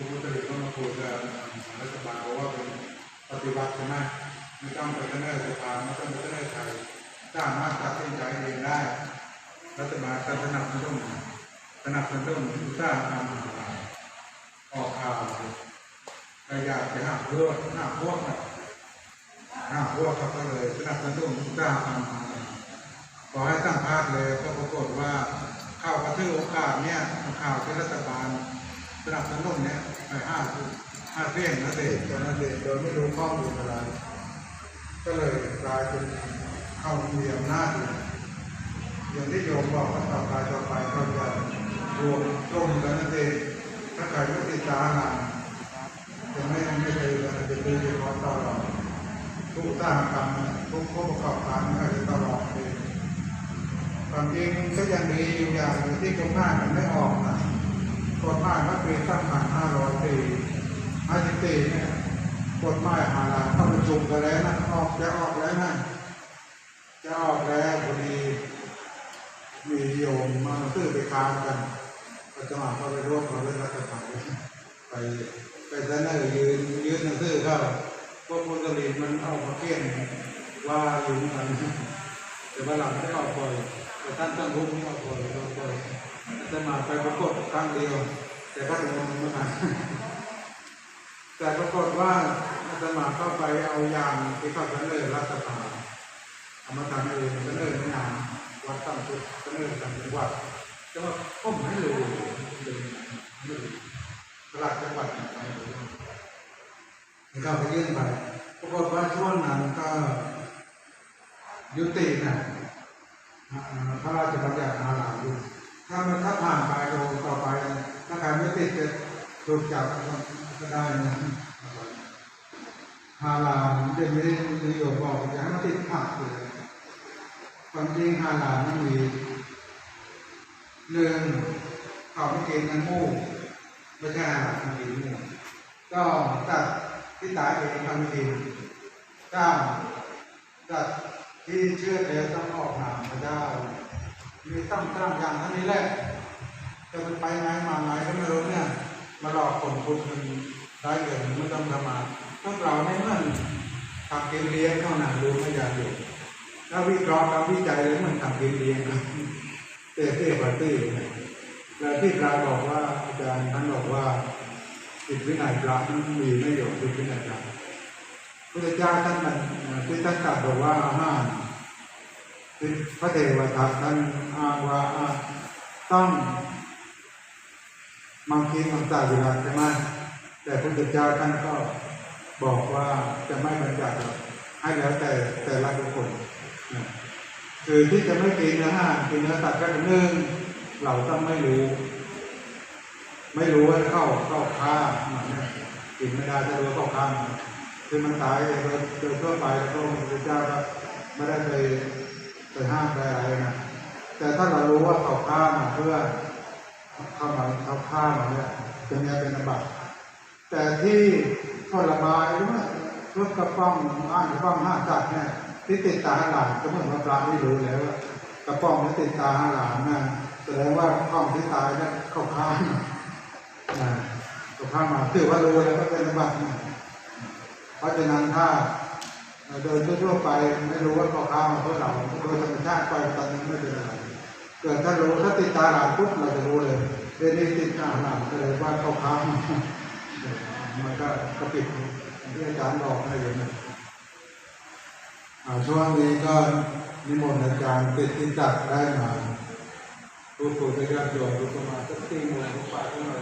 คุณมุสลิมก็มาคุยกับรัฐบาลบอกว่าเป็นปฏิบัติใช่ไหมไม่ต้องไปเสนอสภาไม่ต้องไปเสนอใครสามารถตัดสินใจเองได้ รัฐบาลสนับสนุนสนับสนุนอุตสาหกรรมออกข่าวก็อยากจะหาเพื่อนหาพวกน่ะหาพวกเขาก็เลยสนับสนุนอุตสาหกรรมขอให้สัมภาษณ์เลยก็ปรากฏว่าข่าวกระทือโอกาสเนี่ยข่าวที่รัฐบาล สนับสนุนเนี่ยไปห้าห้าเพี้ยนนั่นเองตอนนั้นเองโดยไม่รู้ข้อมูลอะไร ก็เลยกลายเป็นเข้ามีอำนาจเลยอย่างที่โยมบอกว่าต่อไปต่อไปเขาจะรวมร่วมกันนั่นเองถ้าใครไม่ติดตามหลังจะไม่ไม่เคยจะดูเฉพาะตลอดทุกอุตาหกรรมทุกผู้ประกอบการไม่ได้ตลอดเลยความจริงก็ยังดีอยู่อย่างที่กฎหมามันไม่ออกนะ กฎหมายเมื่อปีสองพันห้าร้อยปีห้าสิบปีเนี่ยกฎหมายหาลาเข้าประชุมกันแล้วนะออกจะออกแล้วนะจะออกแล้วพอดีมีโยมมาซื้อไปค้ากันก็จะมาเข้าไปร่วมกับเรื่องรัฐบาลไปไปเสนอยืนยืนหนังสือเข้าพวกมุสลิมมันเอามาเกี้ยนว่าอยู่เหมือนกันแต่ว่าหลังไม่ออกบ่อยแต่ท่านตั้งรูปนี่ออกบ่อยออกบ่อย จะมาไปประกบครั้งเดียว แต่ก็ถึงมันไม่นาแต่ปรากฏว่าอาตมาเข้าไปเอายางที่เขาเสนอรัฐบาลเอามาทำเองเสนอไม่นานวัดตั้งจุดเสนอต่างจังหวัดจังหวัดผมไม่รู้เลยไม่รู้ตลาดจังหวัดไหนไปไม่รู้เขาไปยื่นไปปรากฏว่าช่วงนั้นก็ยุตินะอ่าพระราชบัญญัติอาหารอยู่ ถ้ามันถ้าผ่านไปโดยต่อไป ถ้าใครไม่ติดจะถูกจับก็ได้นะฮาลาลเดี๋ยวนี้นิยมบอกจะให้มันติดผักเลยความจริงฮาลาลมันมีหนึ่งเขาไม่กินกันมูไม่ใช่ฮาลาลมันกินหมูก็ตัดที่ตายเองทำกินเก้าตัดที่เชื่อแล้วต้องออกนาพระเจ้า มีตั้งตั้งอย่างเท่านี้แหละจะไปไงมาไงก็ไม่รู้เนี่ย มาหลอกคนคุณมันได้เงินไม่ต้องทำมาพวกเราไม่เมือทำกินเลี้ยงเท่านั้นรู้ไม่ยากอยู่ถ้าวิเคราะห์กับวิจัยแล้วมันทำกินเลี้ยงเตะเตะปาร์ตี้แล้วที่ปลาบอกว่าอาจารย์ท่านบอกว่าจิตวินัยพระนั้นมีไม่อยู่จิตวินัยพระพระเจ้าท่านมันที่ท่านตรัสบอกว่าอาหาร พระเทวทัตท่านอ้างว่าต้องมังคีมังสาวิรัตใช่ไหมแต่พระพุทธเจ้าท่านก็บอกว่าจะไม่บัญญัติหรอกให้แล้วแต่แต่ละบุคคลคือที่จะไม่กินเนื้อห้ากินเนื้อสัตว์ก็หนึ่งเราต้องไม่รู้ ไม่รู้ว่าเข้าเข้าฆ่ามันเนี่ยกินไม่ได้จะรู้ว่าเข้าฆ่ามันคือมันตายโดยโดยทั่วไปแล้วพระพุทธเจ้าก็ไม่ได้ไป ห้ามไปอะไรนะแต่ถ้าเรารู้ว่าเขาฆ่ามาเพื่อเข้ามาเขาฆ่ามาเนี่ยจะมีเป็นอบัติแต่ที่ทรมายหรือว่าชุดกระป้องอ่านกระป้องห้าจัดเนี่ยที่ติดตาหลานก็เหมือนว่าพระที่รู้แล้วกระป้องที่ติดตาหลานนะแสดงว่าข้องที่ตายเนี่ยเขาฆ่ามาเขาฆ่ามาถือว่ารู้แล้วก็เป็นอบัติเพราะฉะนั้นถ้า โดยทั่วๆไปไม่รู้ว่าเขาฆ่ามาเพราะเราโดยธรรมชาติไปตอนนี้ไม่เป็นอะไรเกิดถ้ารู้ถ้าติดตาหลานปุ๊บเราจะรู้เลยเรื่องนี้ติดตาหลานก็เลยว่าเขาค้างมันก็กระปิดที่อาจารย์บอกให้อย่างนั้นอ่าช่วงนี้ก็นิมนต์อาจารย์ติดที่จัดได้มาผู้ผู้จะญาติโยมผู้สมาธิติ้งลงทุกฝ่ายทุกหน่วย